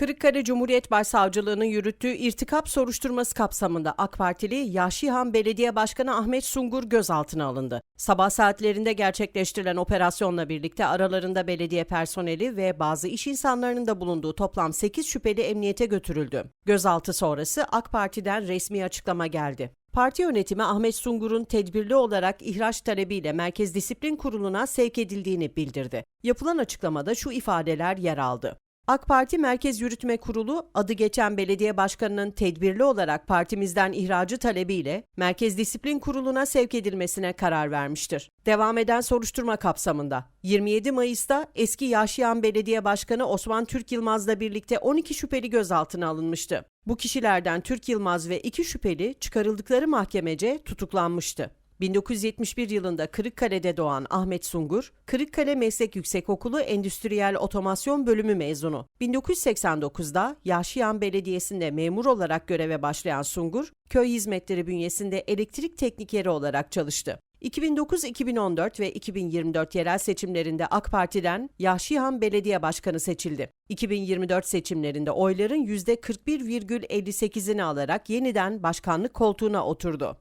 Kırıkkale Cumhuriyet Başsavcılığı'nın yürüttüğü irtikap soruşturması kapsamında AK Partili Yaşihan Belediye Başkanı Ahmet Sungur gözaltına alındı. Sabah saatlerinde gerçekleştirilen operasyonla birlikte aralarında belediye personeli ve bazı iş insanlarının da bulunduğu toplam 8 şüpheli emniyete götürüldü. Gözaltı sonrası AK Parti'den resmi açıklama geldi. Parti yönetimi Ahmet Sungur'un tedbirli olarak ihraç talebiyle Merkez Disiplin Kurulu'na sevk edildiğini bildirdi. Yapılan açıklamada şu ifadeler yer aldı. AK Parti Merkez Yürütme Kurulu adı geçen belediye başkanının tedbirli olarak partimizden ihracı talebiyle Merkez Disiplin Kurulu'na sevk edilmesine karar vermiştir. Devam eden soruşturma kapsamında 27 Mayıs'ta eski Yaşayan Belediye Başkanı Osman Türk Yılmaz'la birlikte 12 şüpheli gözaltına alınmıştı. Bu kişilerden Türk Yılmaz ve iki şüpheli çıkarıldıkları mahkemece tutuklanmıştı. 1971 yılında Kırıkkale'de doğan Ahmet Sungur, Kırıkkale Meslek Yüksekokulu Endüstriyel Otomasyon Bölümü mezunu. 1989'da Yaşayan Belediyesi'nde memur olarak göreve başlayan Sungur, köy hizmetleri bünyesinde elektrik teknikeri olarak çalıştı. 2009-2014 ve 2024 yerel seçimlerinde AK Parti'den Yaşihan Belediye Başkanı seçildi. 2024 seçimlerinde oyların %41,58'ini alarak yeniden başkanlık koltuğuna oturdu.